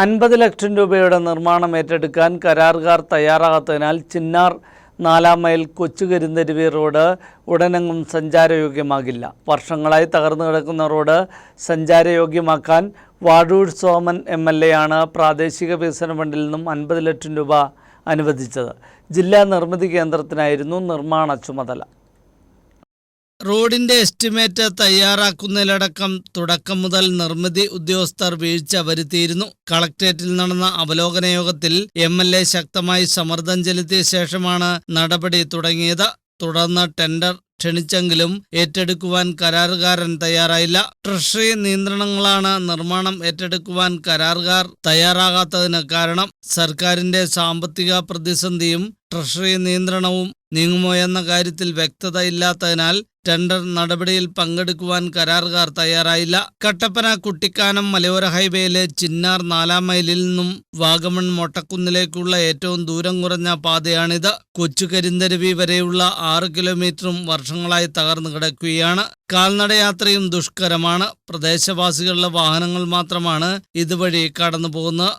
അൻപത് ലക്ഷം രൂപയുടെ നിർമ്മാണം ഏറ്റെടുക്കാൻ കരാറുകാർ തയ്യാറാകാത്തതിനാൽ ചിന്നാർ നാലാം മൈൽ കൊച്ചുകരിന്തരുവി റോഡ് ഉടനെങ്ങും സഞ്ചാരയോഗ്യമാകില്ല. വർഷങ്ങളായി തകർന്നു കിടക്കുന്ന road സഞ്ചാരയോഗ്യമാക്കാൻ Vazhoor Soman M L A ആണ് പ്രാദേശിക വികസന ഫണ്ടിൽ നിന്നും അൻപത് ലക്ഷം രൂപ അനുവദിച്ചത്. ജില്ലാ നിർമ്മിതി കേന്ദ്രത്തിനായിരുന്നു നിർമ്മാണ ചുമതല. റോഡിന്റെ എസ്റ്റിമേറ്റ് തയ്യാറാക്കുന്നതിലടക്കം തുടക്കം മുതൽ നിർമ്മിതി ഉദ്യോഗസ്ഥർ വീഴ്ച വരുത്തിയിരുന്നു. കളക്ട്രേറ്റിൽ നടന്ന അവലോകന യോഗത്തിൽ എം ശക്തമായി സമ്മർദ്ദം ചെലുത്തിയ ശേഷമാണ് നടപടി തുടങ്ങിയത്. തുടർന്ന് ടെൻഡർ ക്ഷണിച്ചെങ്കിലും ഏറ്റെടുക്കുവാൻ കരാറുകാരൻ തയ്യാറായില്ല. ട്രഷറി നിയന്ത്രണങ്ങളാണ് നിർമ്മാണം ഏറ്റെടുക്കുവാൻ കരാറുകാർ തയ്യാറാകാത്തതിന് കാരണം സർക്കാരിന്റെ സാമ്പത്തിക പ്രതിസന്ധിയും ട്രഷറി നിയന്ത്രണവും നീങ്ങുമോ എന്ന കാര്യത്തിൽ വ്യക്തത ഇല്ലാത്തതിനാൽ ടെൻഡർ നടപടിയിൽ പങ്കെടുക്കുവാൻ കരാറുകാർ തയ്യാറായില്ല. കട്ടപ്പന കുട്ടിക്കാനം മലയോര ഹൈവേയിലെ ചിന്നാർ നാലാം മൈലിൽ നിന്നും വാഗമൺ മൊട്ടക്കുന്നിലേക്കുള്ള ഏറ്റവും ദൂരം കുറഞ്ഞ പാതയാണിത്. കൊച്ചു കരിന്തരുവി വരെയുള്ള ആറ് കിലോമീറ്ററും വർഷങ്ങളായി തകർന്നു കിടക്കുകയാണ്. കാൽനടയാത്രയും ദുഷ്കരമാണ്. പ്രദേശവാസികളുടെ വാഹനങ്ങൾ മാത്രമാണ് ഇതുവഴി കടന്നു പോകുന്നത്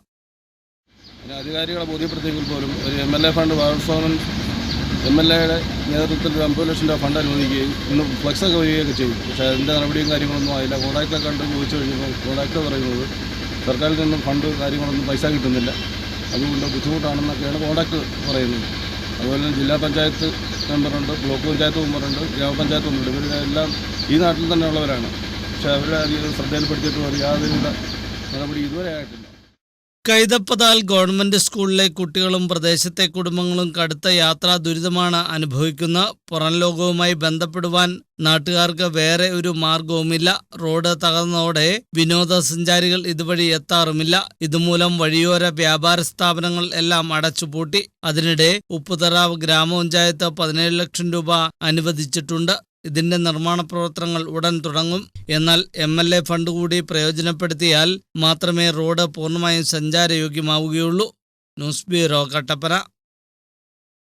അധികാരികളെ ബോധ്യപ്പെടുത്തിയെങ്കിൽ പോലും ഒരു M L A fund Vazhasoman M L എയുടെ നേതൃത്വത്തിൽ ഒരു ഫണ്ട് അനുവദിക്കുകയും ഇന്ന് ഫ്ലക്സൊക്കെ വരികയൊക്കെ ചെയ്തു. പക്ഷേ അതിന്റെ നടപടിയും കാര്യങ്ങളൊന്നും ആയില്ല. കോൺട്രാക്ടറെ കണ്ട് ചോദിച്ചു കഴിഞ്ഞപ്പോൾ കോൺട്രാക്ടർ പറയുന്നത് സർക്കാരിൽ നിന്നും ഫണ്ട് കാര്യങ്ങളൊന്നും പൈസ കിട്ടുന്നില്ല. അതുകൊണ്ട് ബുദ്ധിമുട്ടാണെന്നൊക്കെയാണ് കോൺട്രാക്ട് പറയുന്നത്. അതുപോലെ തന്നെ ജില്ലാ പഞ്ചായത്ത് മെമ്പറുണ്ട് ബ്ലോക്ക് പഞ്ചായത്ത് മെമ്പറുണ്ട് ഗ്രാമപഞ്ചായത്ത് മെമ്പറുണ്ട്. ഇവരെല്ലാം ഈ നാട്ടിൽ തന്നെ ഉള്ളവരാണ് പക്ഷേ അധികം ശ്രദ്ധയിൽപ്പെടുത്തിയിട്ട് ഒരു യാതൊരുവിധ നടപടി ഇതുവരെ ആയിട്ടില്ല. കൈതപ്പതാൽ ഗവൺമെന്റ് സ്കൂളിലെ കുട്ടികളും പ്രദേശത്തെ കുടുംബങ്ങളും കടുത്ത യാത്രാ ദുരിതമാണ് അനുഭവിക്കുന്ന പുറം ലോകവുമായി ബന്ധപ്പെടുവാൻ നാട്ടുകാർക്ക് വേറെ ഒരു മാർഗവുമില്ല. റോഡ് തകർന്നതോടെ വിനോദസഞ്ചാരികൾ ഇതുവഴി എത്താറുമില്ല. ഇതുമൂലം വഴിയോര വ്യാപാര സ്ഥാപനങ്ങൾ എല്ലാം അടച്ചുപൂട്ടി. അതിനിടെ ഉപ്പുതറാവ് ഗ്രാമപഞ്ചായത്ത് പതിനേഴ് ലക്ഷം രൂപ അനുവദിച്ചിട്ടുണ്ട്. ഇതിന്റെ നിർമ്മാണ പ്രവർത്തനങ്ങൾ ഉടൻ തുടങ്ങും. എന്നാൽ എം എൽ എ ഫണ്ട് കൂടി പ്രയോജനപ്പെടുത്തിയാൽ മാത്രമേ റോഡ് പൂർണമായും സഞ്ചാരയോഗ്യമാവുകയുള്ളൂ. News bureau Kattappana.